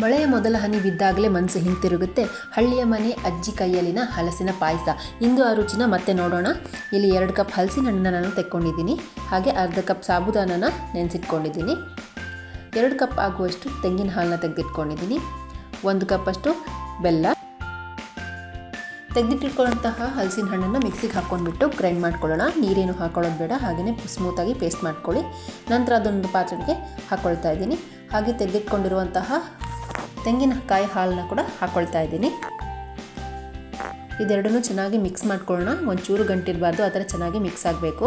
ಮಳೆಯ ಮೊದಲ ಹನಿ ಬಿದ್ದಾಗಲೇ ಮನಸ್ಸು ಹಿಂತಿರುಗುತ್ತೆ. ಹಳ್ಳಿಯ ಮನೆ, ಅಜ್ಜಿ ಕೈಯಲ್ಲಿನ ಹಲಸಿನ ಪಾಯಸ. ಇಂದು ಆ ರುಚಿನ ಮತ್ತೆ ನೋಡೋಣ. ಇಲ್ಲಿ ಎರಡು ಕಪ್ ಹಲಸಿನ ಹಣ್ಣನ್ನು ನಾನು ತೆಕ್ಕೊಂಡಿದ್ದೀನಿ. ಹಾಗೆ ಅರ್ಧ ಕಪ್ ಸಾಬುದಾನನ ನೆನೆಸಿಟ್ಕೊಂಡಿದ್ದೀನಿ. ಎರಡು ಕಪ್ ಆಗುವಷ್ಟು ತೆಂಗಿನ ಹಾಲನ್ನ ತೆಗೆದಿಟ್ಕೊಂಡಿದ್ದೀನಿ. ಒಂದು ಕಪ್ಪಷ್ಟು ಬೆಲ್ಲ. ತೆಗೆದಿಟ್ಟಿಟ್ಕೊಳ್ಳೋಂತಹ ಹಲಸಿನ ಹಣ್ಣನ್ನು ಮಿಕ್ಸಿಗೆ ಹಾಕ್ಕೊಂಡ್ಬಿಟ್ಟು ಗ್ರೈಂಡ್ ಮಾಡ್ಕೊಳ್ಳೋಣ. ನೀರೇನು ಹಾಕೊಳ್ಳೋದು ಬೇಡ. ಹಾಗೆಯೇ ಸ್ಮೂತಾಗಿ ಪೇಸ್ಟ್ ಮಾಡ್ಕೊಳ್ಳಿ. ನಂತರ ಅದೊಂದು ಪಾತ್ರೆಗೆ ಹಾಕ್ಕೊಳ್ತಾ ಇದ್ದೀನಿ. ಹಾಗೆ ತೆಗೆದಿಟ್ಕೊಂಡಿರುವಂತಹ ತೆಂಗಿನಕಾಯಿ ಹಾಲನ್ನ ಕೂಡ ಹಾಕ್ಕೊಳ್ತಾ ಇದ್ದೀನಿ. ಇದೆರಡನ್ನೂ ಚೆನ್ನಾಗಿ ಮಿಕ್ಸ್ ಮಾಡ್ಕೊಳ್ಳೋಣ. ಒಂಚೂರು ಗಂಟಿರಬಾರ್ದು ಆ ಥರ ಚೆನ್ನಾಗಿ ಮಿಕ್ಸ್ ಆಗಬೇಕು.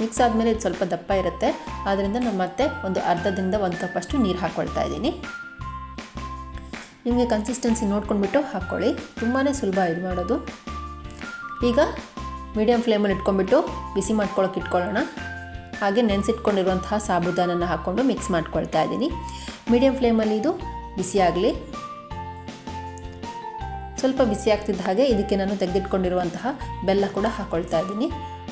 ಮಿಕ್ಸ್ ಆದಮೇಲೆ ಇದು ಸ್ವಲ್ಪ ದಪ್ಪ ಇರುತ್ತೆ. ಆದ್ದರಿಂದ ನಾನು ಮತ್ತೆ ಒಂದು ಅರ್ಧದಿಂದ ಒಂದು ಕಪ್ಪಷ್ಟು ನೀರು ಹಾಕ್ಕೊಳ್ತಾ ಇದ್ದೀನಿ. ನಿಮಗೆ ಕನ್ಸಿಸ್ಟೆನ್ಸಿ ನೋಡ್ಕೊಂಡ್ಬಿಟ್ಟು ಹಾಕ್ಕೊಳ್ಳಿ. ತುಂಬಾ ಸುಲಭ ಇದು ಮಾಡೋದು. ಈಗ ಮೀಡಿಯಮ್ ಫ್ಲೇಮಲ್ಲಿ ಇಟ್ಕೊಂಡ್ಬಿಟ್ಟು ಬಿಸಿ ಮಾಡ್ಕೊಳ್ಳೋಕೆ ಇಟ್ಕೊಳ್ಳೋಣ. ಹಾಗೆ ನೆನೆಸಿಟ್ಕೊಂಡಿರುವಂತಹ ಸಾಬುದಾನನ ಹಾಕ್ಕೊಂಡು ಮಿಕ್ಸ್ ಮಾಡ್ಕೊಳ್ತಾ ಇದ್ದೀನಿ. ಮೀಡಿಯಮ್ ಫ್ಲೇಮಲ್ಲಿ ಇದು ಬಿಸಿಯಾಗಲಿ ಸ್ವಲ್ಪ ಬಿಸಿ ಆಗ್ತಿದ್ದ ಹಾಗೆ ಇದಕ್ಕೆ ನಾನು ತೆಗೆದಿಟ್ಕೊಂಡಿರುವಂತಹ ಬೆಲ್ಲ ಕೂಡ ಹಾಕ್ಕೊಳ್ತಾ ಇದ್ದೀನಿ.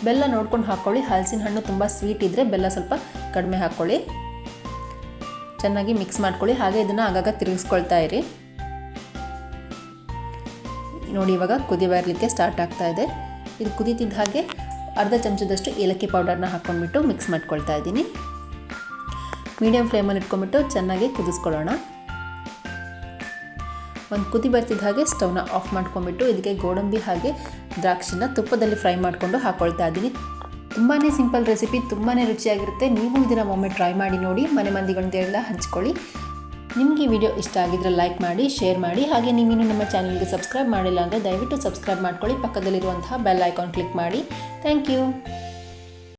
ಬೆಲ್ಲ ನೋಡ್ಕೊಂಡು ಹಾಕ್ಕೊಳ್ಳಿ ಹಲಸಿನ ಹಣ್ಣು ತುಂಬ ಸ್ವೀಟ್ ಇದ್ದರೆ ಬೆಲ್ಲ ಸ್ವಲ್ಪ ಕಡಿಮೆ ಹಾಕ್ಕೊಳ್ಳಿ ಚೆನ್ನಾಗಿ ಮಿಕ್ಸ್ ಮಾಡ್ಕೊಳ್ಳಿ. ಹಾಗೆ ಇದನ್ನು ಆಗಾಗ ತಿರುಗಿಸ್ಕೊಳ್ತಾ ಇರಿ. ನೋಡಿ ಇವಾಗ ಕುದಿ ಬರಲಿಕ್ಕೆ ಸ್ಟಾರ್ಟ್ ಆಗ್ತಾ ಇದೆ. ಇದು ಕುದೀತಿದ್ದ ಹಾಗೆ ಅರ್ಧ ಚಮಚದಷ್ಟು ಏಲಕ್ಕಿ ಪೌಡರ್ನ ಹಾಕ್ಕೊಂಡ್ಬಿಟ್ಟು ಮಿಕ್ಸ್ ಮಾಡ್ಕೊಳ್ತಾ ಇದ್ದೀನಿ. ಮೀಡಿಯಮ್ ಫ್ಲೇಮಲ್ಲಿ ಇಟ್ಕೊಂಡ್ಬಿಟ್ಟು ಚೆನ್ನಾಗಿ ಕುದಿಸ್ಕೊಳ್ಳೋಣ. ಒಂದು ಕುದಿ ಬರ್ತಿದ್ದ ಹಾಗೆ ಸ್ಟವ್ನ ಆಫ್ ಮಾಡ್ಕೊಂಡ್ಬಿಟ್ಟು ಇದಕ್ಕೆ ಗೋಡಂಬಿ ಹಾಗೆ ದ್ರಾಕ್ಷಿನ ತುಪ್ಪದಲ್ಲಿ ಫ್ರೈ ಮಾಡಿಕೊಂಡು ಹಾಕ್ಕೊಳ್ತಾ ಇದ್ದೀನಿ ತುಂಬಾ ಸಿಂಪಲ್ ರೆಸಿಪಿ ತುಂಬಾ ರುಚಿಯಾಗಿರುತ್ತೆ. ನೀವು ಇದನ್ನು ಒಮ್ಮೆ ಟ್ರೈ ಮಾಡಿ ನೋಡಿ, ಮನೆ ಮಂದಿಗಳನ್ನೆಲ್ಲ ಹಂಚ್ಕೊಳ್ಳಿ. ನಿಮಗೆ ವಿಡಿಯೋ ಇಷ್ಟ ಆಗಿದ್ರೆ ಲೈಕ್ ಮಾಡಿ ಶೇರ್ ಮಾಡಿ. ಹಾಗೆ ನೀವಿನ್ನೂ ನಮ್ಮ ಚಾನಲ್ಗೆ ಸಬ್ಸ್ಕ್ರೈಬ್ ಮಾಡಿಲ್ಲ ಅಂದರೆ ದಯವಿಟ್ಟು ಸಬ್ಸ್ಕ್ರೈಬ್ ಮಾಡ್ಕೊಳ್ಳಿ. ಪಕ್ಕದಲ್ಲಿರುವಂತಹ ಬೆಲ್ ಐಕಾನ್ ಕ್ಲಿಕ್ ಮಾಡಿ. Thank you